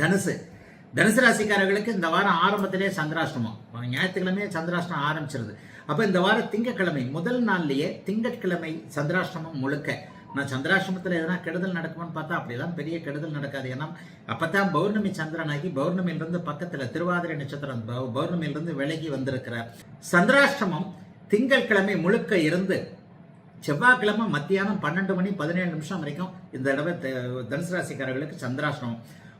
தனுசு. தனுசு ராசிக்காரர்களுக்கு இந்த வாரம் ஆரம்பத்திலே சந்திராஷ்டமம். ஞாயிற்றுக்கிழமையே சந்திராஷ்டமம் ஆரம்பிச்சிருது. அப்போ இந்த வாரம் திங்கக்கிழமை முதல் நாள்லேயே திங்கட்கிழமை சந்திராஷ்டமம் முழுக்க. நான் சந்திராஷ்டமத்தில் எதனா கெடுதல் நடக்குமான்னு பார்த்தா அப்படிலாம் பெரிய கெடுதல் நடக்காது. ஏன்னா அப்போ தான் பௌர்ணமி சந்திரனாகி பௌர்ணமியிலிருந்து பக்கத்தில் திருவாதிரை நட்சத்திரம் பௌர்ணமியிலிருந்து விலகி வந்திருக்கிறார். சந்திராஷ்டமம் திங்கட்கிழமை முழுக்க இருந்து செவ்வாய்க்கிழமை மத்தியானம் பன்னெண்டு மணி பதினேழு நிமிஷம் வரைக்கும் இந்த தடவை தனுசு ராசிக்காரர்களுக்கு சந்திராசிரமம்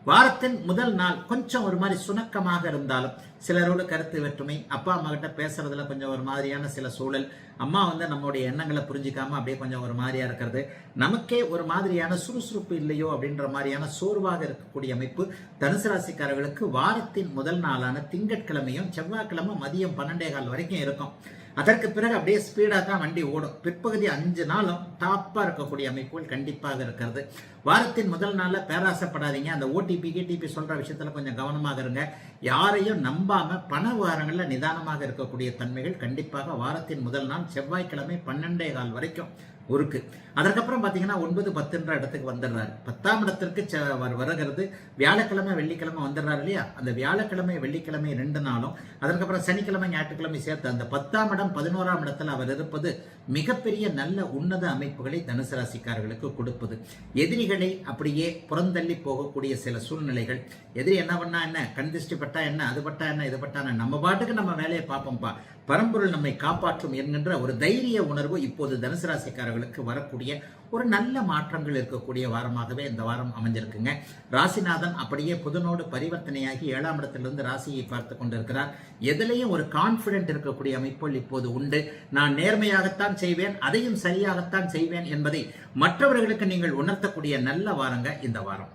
வாரத்தின் முதல் நாள் கொஞ்சம் ஒரு மாதிரி சுணக்கமாக இருந்தாலும் சிலரோட கருத்து வேற்றுமை அப்பா அம்மா கிட்ட பேசுறதுல கொஞ்சம் ஒரு மாதிரியான சில சூழல். அம்மா வந்து நம்மளுடைய எண்ணங்களை புரிஞ்சிக்காம அப்படியே கொஞ்சம் ஒரு மாதிரியா இருக்கிறது. நமக்கே ஒரு மாதிரியான சுறுசுறுப்பு இல்லையோ அப்படின்ற மாதிரியான சோர்வாக இருக்கக்கூடிய அமைப்பு தனுசு ராசிக்காரர்களுக்கு வாரத்தின் முதல் நாளான திங்கட்கிழமையும் செவ்வாய்க்கிழமை மதியம் பன்னெண்டே கால் வரைக்கும் இருக்கும். அதற்கு பிறகு அப்படியே ஸ்பீடாக தான் வண்டி ஓடும். பிற்பகுதி அஞ்சு நாளும் டாப்பாக இருக்கக்கூடிய அமைப்புகள் கண்டிப்பாக இருக்கிறது. வாரத்தின் முதல் நாளில் பேராசைப்படாதீங்க. அந்த ஓடிபி கேடிபி சொல்கிற விஷயத்தில் கொஞ்சம் கவனமாக இருங்க. யாரையும் நம்பாமல் பண விவகாரங்களில் நிதானமாக இருக்கக்கூடிய தன்மைகள் கண்டிப்பாக வாரத்தின் முதல் நாள் செவ்வாய்க்கிழமை பன்னெண்டே கால் வரைக்கும் ஒருக்கு. அதற்கப்புறம் பார்த்தீங்கன்னா ஒன்பது பத்துன்ற இடத்துக்கு வந்துடுறாரு. பத்தாம் இடத்திற்கு ச வருகிறது. வியாழக்கிழமை வெள்ளிக்கிழமை வந்துடுறாரு இல்லையா? அந்த வியாழக்கிழமை வெள்ளிக்கிழமை ரெண்டு நாளும் அதற்கப்புறம் சனிக்கிழமை ஞாயிற்றுக்கிழமை சேர்த்து அந்த பத்தாம் இடம் பதினோராம் இடத்துல அவர் இருப்பது மிகப்பெரிய நல்ல உன்னத அமைப்புகளை தனுசு ராசிக்காரர்களுக்கு கொடுப்பது. எதிரிகளை அப்படியே புறந்தள்ளி போகக்கூடிய சில சூழ்நிலைகள். எதிரி என்ன பண்ணா என்ன? கண் திருஷ்டி பட்டா என்ன? அது பட்டா என்ன? இது பட்டா என்ன? நம்ம பாட்டுக்கு நம்ம வேலையை பார்ப்போம்ப்பா. பரம்பொருள் நம்மை காப்பாற்றும் என்கின்ற ஒரு தைரிய உணர்வு இப்போது தனுசு ராசிக்காரர்களுக்கு வரக்கூடிய ஒரு நல்ல மாற்றங்கள் இருக்கக்கூடிய வாரமாகவே இந்த வாரம் அமைஞ்சிருக்குங்க. ராசிநாதன் அப்படியே புதனோடு பரிவர்த்தனையாகி ஏழாம் இடத்திலிருந்து ராசியை பார்த்து கொண்டிருக்கிறார். எதிலையும் ஒரு கான்ஃபிடென்ட் இருக்கக்கூடிய அமைப்புகள் இப்போது உண்டு. நான் நேர்மையாகத்தான் செய்வேன் அதையும் சரியாகத்தான் செய்வேன் என்பதை மற்றவர்களுக்கு நீங்கள் உணர்த்தக்கூடிய நல்ல வாரங்க இந்த வாரம்.